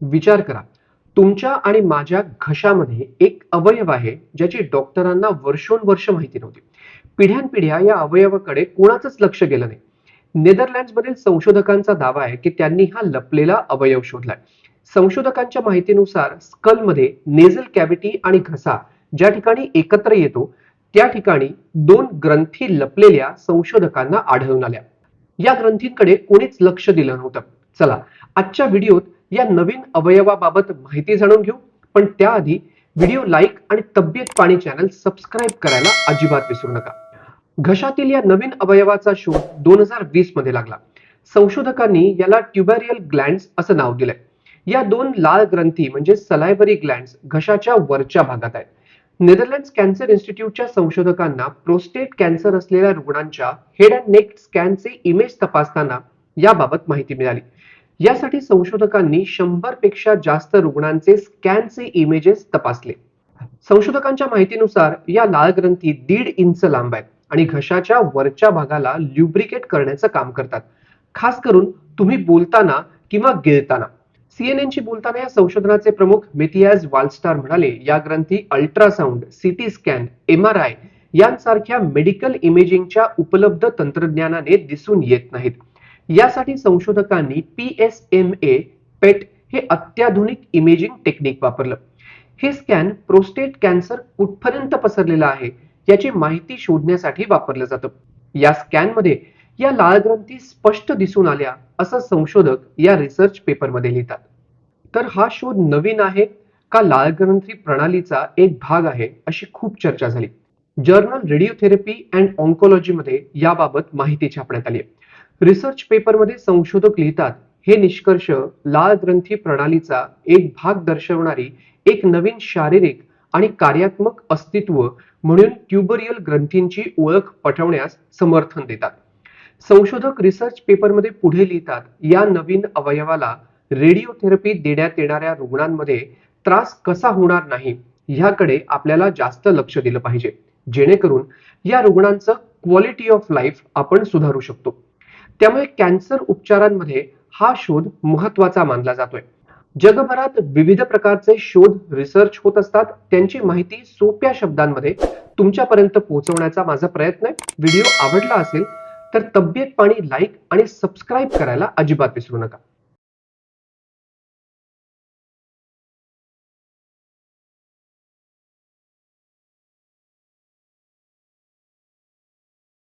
विचार करा. तुमच्या आणि माझ्या घशामध्ये एक अवयव आहे ज्याची डॉक्टरांना वर्षोनवर्ष माहिती नव्हती. पिढ्यानपिढ्या या अवयवाकडे कोणाचंच लक्ष गेलं नाही. नेदरलँड्समधील संशोधकांचा दावा आहे की त्यांनी हा लपलेला अवयव शोधलाय. संशोधकांच्या माहितीनुसार स्कलमध्ये नेझल कॅव्हिटी आणि घसा ज्या ठिकाणी एकत्र येतो त्या ठिकाणी दोन ग्रंथी लपलेल्या संशोधकांना आढळून आल्या. या ग्रंथींकडे कोणीच लक्ष दिलं नव्हतं. चला आजच्या व्हिडिओत या नवीन अवयवाबाबत माहिती जाणून घेऊ. पण त्याआधी व्हिडिओ लाईक आणि तब्येत पाणी चॅनल सबस्क्राईब करायला अजिबात विसरू नका. घशातील या नवीन अवयवाचा शोध दोन हजार वीसमध्ये लागला. संशोधकांनी याला ट्युबॅरियल ग्लँड्स असं नाव दिलंय. या दोन लाल ग्रंथी म्हणजे सलायबरी ग्लँड्स घशाच्या वरच्या भागात आहेत. नेदरलँड्स कॅन्सर इन्स्टिट्यूटच्या संशोधकांना प्रोस्टेट कॅन्सर असलेल्या रुग्णांच्या हेड अँड नेक स्कॅनचे इमेज तपासताना याबाबत माहिती मिळाली. यासाठी संशोधकांनी शंभरपेक्षा जास्त रुग्णांचे स्कॅनचे इमेजेस तपासले. संशोधकांच्या माहितीनुसार या लाल ग्रंथी दीड इंच लांब आहेत आणि घशाच्या वरच्या भागाला ल्युब्रिकेट करण्याचं काम करतात. खास करून तुम्ही बोलताना किंवा गिळताना. सीएनएनशी बोलताना या संशोधनाचे प्रमुख मेथियाज वालस्टार म्हणाले या ग्रंथी ultrasound CT scan M R I यांसारख्या मेडिकल इमेजिंगच्या उपलब्ध तंत्रज्ञानाने दिसून येत नाहीत. यासाठी संशोधकांनी P S M A PET हे अत्याधुनिक इमेजिंग टेक्निक वापरलं. हे स्कॅन प्रोस्टेट कॅन्सर कुठपर्यंत पसरलेला आहे याची माहिती शोधण्यासाठी वापरलं जातं. या स्कॅनमध्ये या लाल ग्रंथी स्पष्ट दिसून आल्या असं संशोधक या रिसर्च पेपरमध्ये लिहितात. तर हा शोध नवीन आहे का लाल ग्रंथी प्रणालीचा एक भाग आहे अशी खूप चर्चा झाली. जर्नल रेडिओथेरपी अँड ऑन्कोलॉजीमध्ये याबाबत माहिती छापण्यात आली आहे. रिसर्च पेपरमध्ये संशोधक लिहितात हे निष्कर्ष लाल ग्रंथी प्रणालीचा एक भाग दर्शवणारी एक नवीन शारीरिक आणि कार्यात्मक अस्तित्व म्हणून ट्युबरियल ग्रंथींची ओळख पटवण्यास समर्थन देतात. संशोधक रिसर्च पेपरमध्ये पुढे लिहितात या नवीन अवयवाला रेडिओथेरपी देण्यात येणाऱ्या रुग्णांमध्ये त्रास कसा होणार नाही ह्याकडे आपल्याला जास्त लक्ष दिलं पाहिजे. जेणेकरून या रुग्णांचं क्वालिटी ऑफ लाईफ आपण सुधारू शकतो. त्यामुळे कॅन्सर उपचारांमध्ये हा शोध महत्त्वाचा मानला जातोय. जगभरात विविध प्रकारचे शोध रिसर्च होत असतात. त्यांची माहिती सोप्या शब्दांमध्ये तुमच्यापर्यंत पोहोचवण्याचा माझा प्रयत्न आहे. व्हिडिओ आवडला असेल तर तब्येत पाणी लाईक आणि सबस्क्राईब करायला अजिबात विसरू नका.